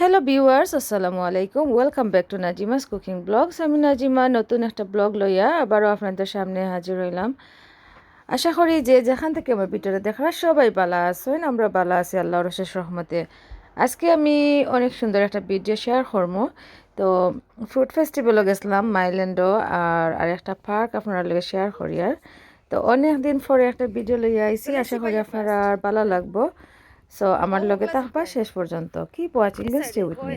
Hello viewers আসসালামু আলাইকুম welcome back to Nazima's cooking blogs আমি নাজিমা নতুন একটা ব্লগ লইয়া আবারও আপনাদের সামনে হাজির হইলাম। আশা করি যে যেখান থেকে আমার ভিতরে দেখার সবাই বালা আছেন আমরা বালা আছি আল্লাহর শেষ রহমতে। আজকে আমি অনেক সুন্দর একটা ভিডিও শেয়ার করব। তো ফ্রুট ফেস্টিভ্যালও গেছিলাম মাইল্যান্ডও আর আরেকটা পার্ক আপনারা লগে শেয়ার করি আর তো অনেক দিন পরে একটা ভিডিও লইয়া আইছি। আশা করি আপনারা আর ভালো লাগবো। সো আমার লগে থাকবা শেষ পর্যন্ত। Keep watching and stay with me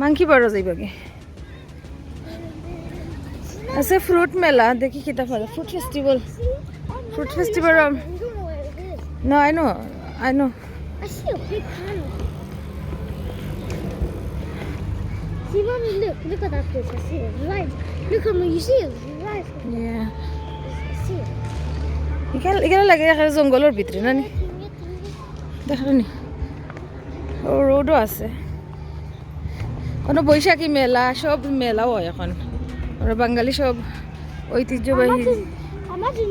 monkey বড় যাইবাগে আছে ফ্রুট মেলা দেখি No, I know. I know. I see a big panel. See, mommy, look, লাগে এখানে জঙ্গলের ভিতরে না নি দেখা নি ও রোডও আছে কোনো বৈশাখী মেলা, সব মেলাও হয় এখন। আমরা বাঙালি সব ঐতিহ্যবাহী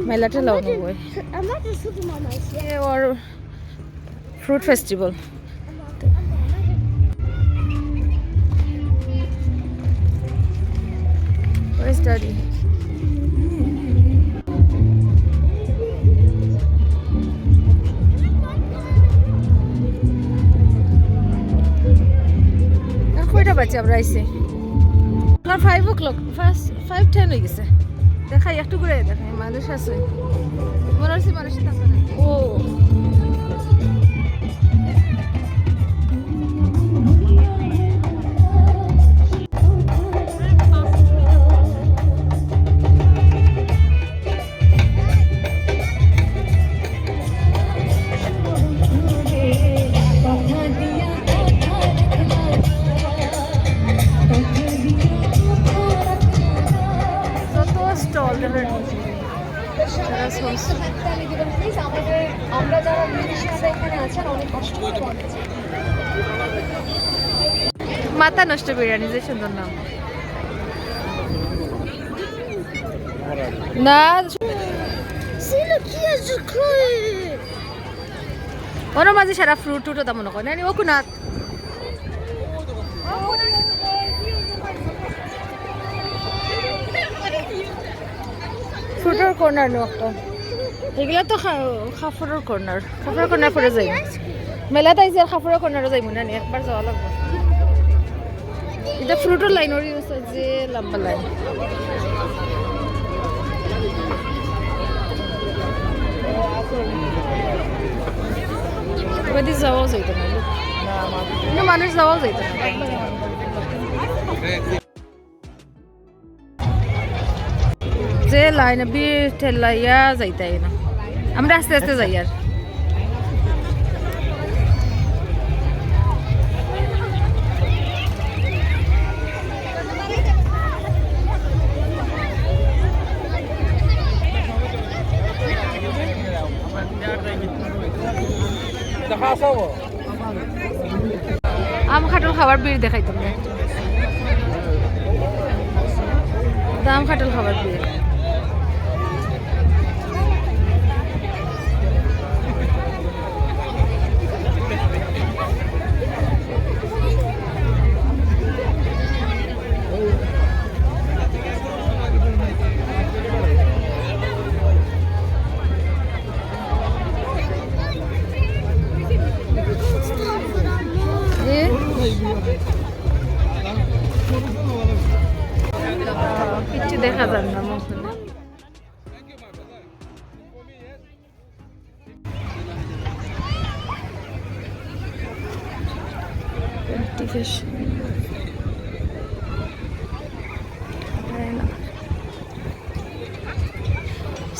মেলা টেলাও হয় ওর ফ্রুট ফেস্টিভ্যাল। Where's Daddy? বাজে আমরা five o'clock first five ten হয়ে গেছে। দেখাই, একটু ঘুরে দেখাই, মানুষ আছে। মনে হচ্ছে মানুষ থাকবে ও। মাথা নষ্ট বিরিয়ানি যে সুন্দর নাম। না. ওর মাঝে সারা ফ্রুট টুটো তেমন করে না ও কুনাত? ফ্রুটের কর্নার নো একটা এগুলা তো খাফরের কর্নার খাফরের কর্নার পরে যাই মেলাত আইসি আর খাফরের কর্নারও যাইব না নি একবার যাওয়া লাগবে। এটা ফ্রুটের লাইন ওর আছে যে লম্বা লাইন কদি যাওয়াও যাইত না মানুষ যে লাইন বি ঠেলাইয়া যাইতাই না। আমরা আস্তে আস্তে যাই আর আম খাটল খাবার বীর দেখাই তোমরা দাম খাটল খাবার বীর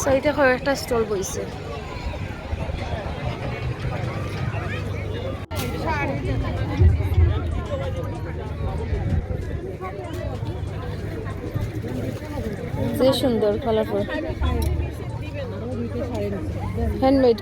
সাইডে কয়েকটা স্টল বইছে যে সুন্দর কালারফুল হ্যান্ডমেড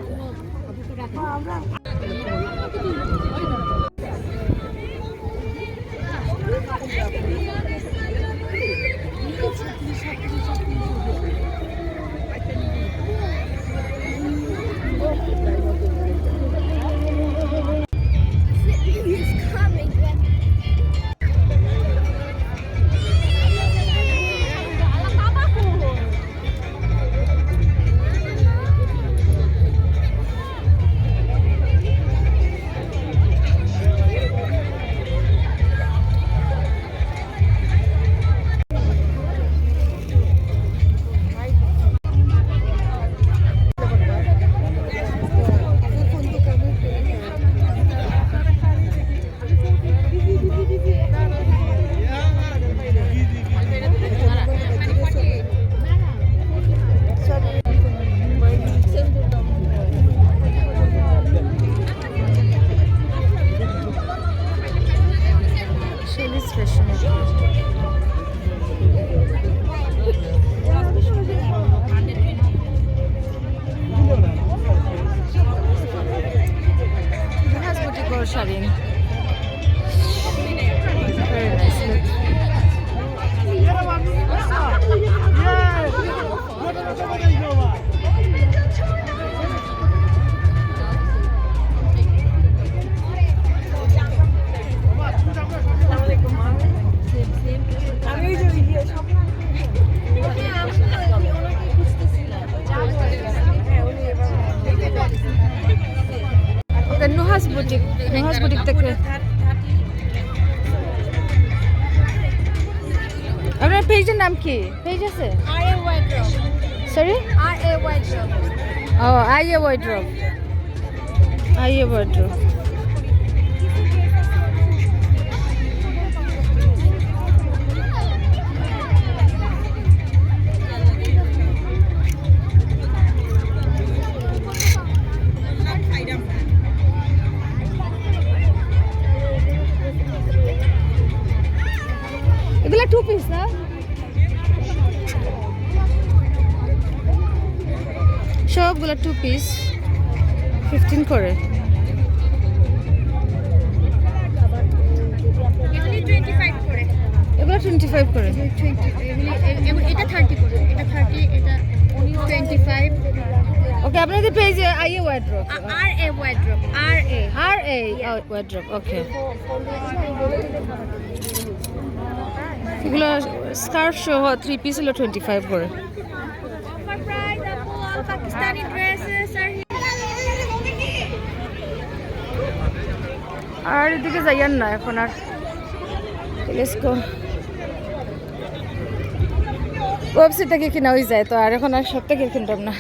আপনার পেজের নাম কি? পেজ আছে। আর এ ওয়াইড্রপ সরি আর এ ওয়াইড্রপ ও আই এ ওয়াইড্রপ ওয়াই ওয়াইড্রপ সবগুলো টু পিস ফিফটিন করে। এগুলি টোয়েন্টি ফাইভ করে। এগুলো এগুলি এগুলি- এটা থার্টি করে। এটা থার্টি এটা টোয়েন্টি ফাইভ ওকে আপনাদের পেজে আইএ ওয়ার্ড্রপ আর এ ওয়াইড্রপ আর এ আর এ ওয়ার্ড্রপ ওকে এগুলো স্কার্ফ সহ থ্রি পিস হলো টোয়েন্টি ফাইভ করে। Pakistani dresses are here. আর এদিকে যাইয়ান না এখন আর। গো ওয়েবসাইট থেকে কিনা হয়ে যায় তো আর এখন আর সব থেকে কিনতাম না।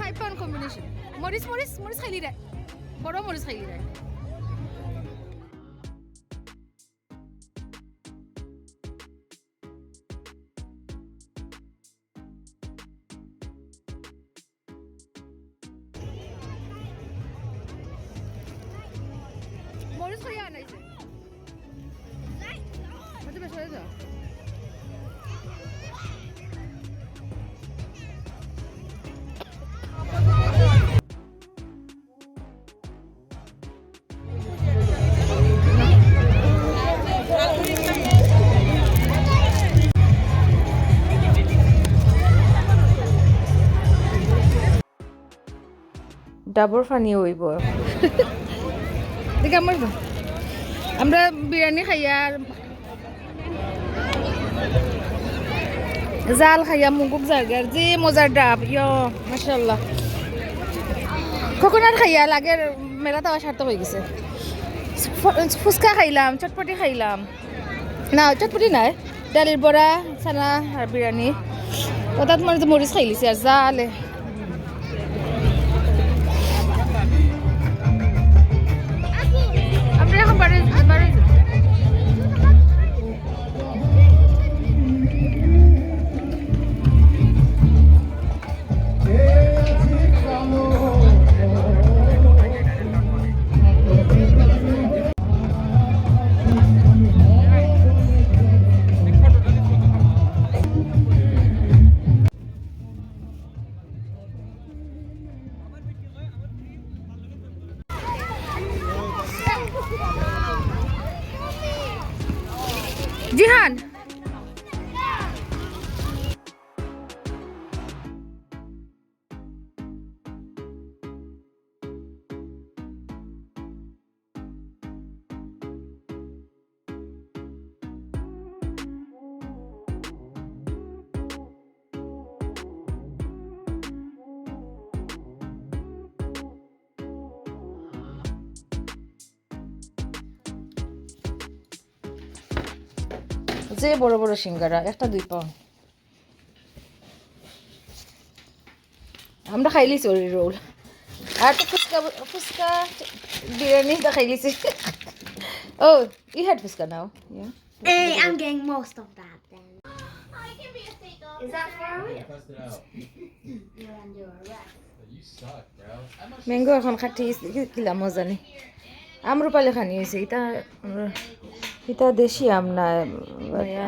ফাইভ পাউন্ড কম্বিনেশন মরিস মরিস মরিস খাইলি রে। বড় মরিস খাইলি রে। ডাবর ফানি হইব। আমার বিরিয়ানি খাইয়া আর জাল খাইয়া মুগুক জায়গার যে মজার ডাব, ইয় মাশাল্লাহ কোকোনাট খাইয়া লাগে মেলা তাওয়া সার্থক হয়ে গেছে। ফুচকা খাইলাম, চটপটি খাইলাম। না, চটপটি নাই। ডালির বড়া চানা আর বিরিয়ানি। তাত মানে মরিচ খাই লিছে আর জালে। আমরা এখন জিহান যে বড় বড় সিঙ্গারা একটা দুই পাও আমরা খাইলি চরি রোল আর তো ফুচকা ফুচকা বিরিয়ানি তো খাইলিছি ও you had fuchka now Hey, I'm getting most of that then. Is that far away? You're under arrest. Mango এখন খাটি কিলা মজা নেই। আমরুপালি খানি হয়েছে ইটা ইটা দেশি আম না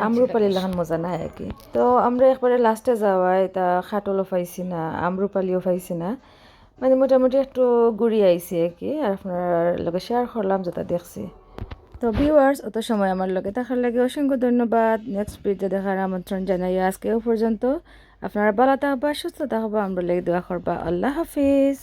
আমরুপালি লাখান মজা নাই আর কি। তো আমরা একবারে লাস্টে যাওয়া এটা খাটলও পাইছি না আমরুপালিও পাইছি না। মানে মোটামুটি একটু ঘুরি আইছি আর কি আর আপনার লগে শেয়ার করলাম যেটা দেখছি। তো ভিউয়ার্স অত সময় আমার লগে দেখার লাগে অসংখ্য ধন্যবাদ। নেক্সট ভিডিও দেখার আমন্ত্রণ জানাই আজকেও পর্যন্ত। আপনারা ভালো থাকবা সুস্থ থাকবা আমরা লেগে দোয়া করবা। আল্লাহ হাফিজ।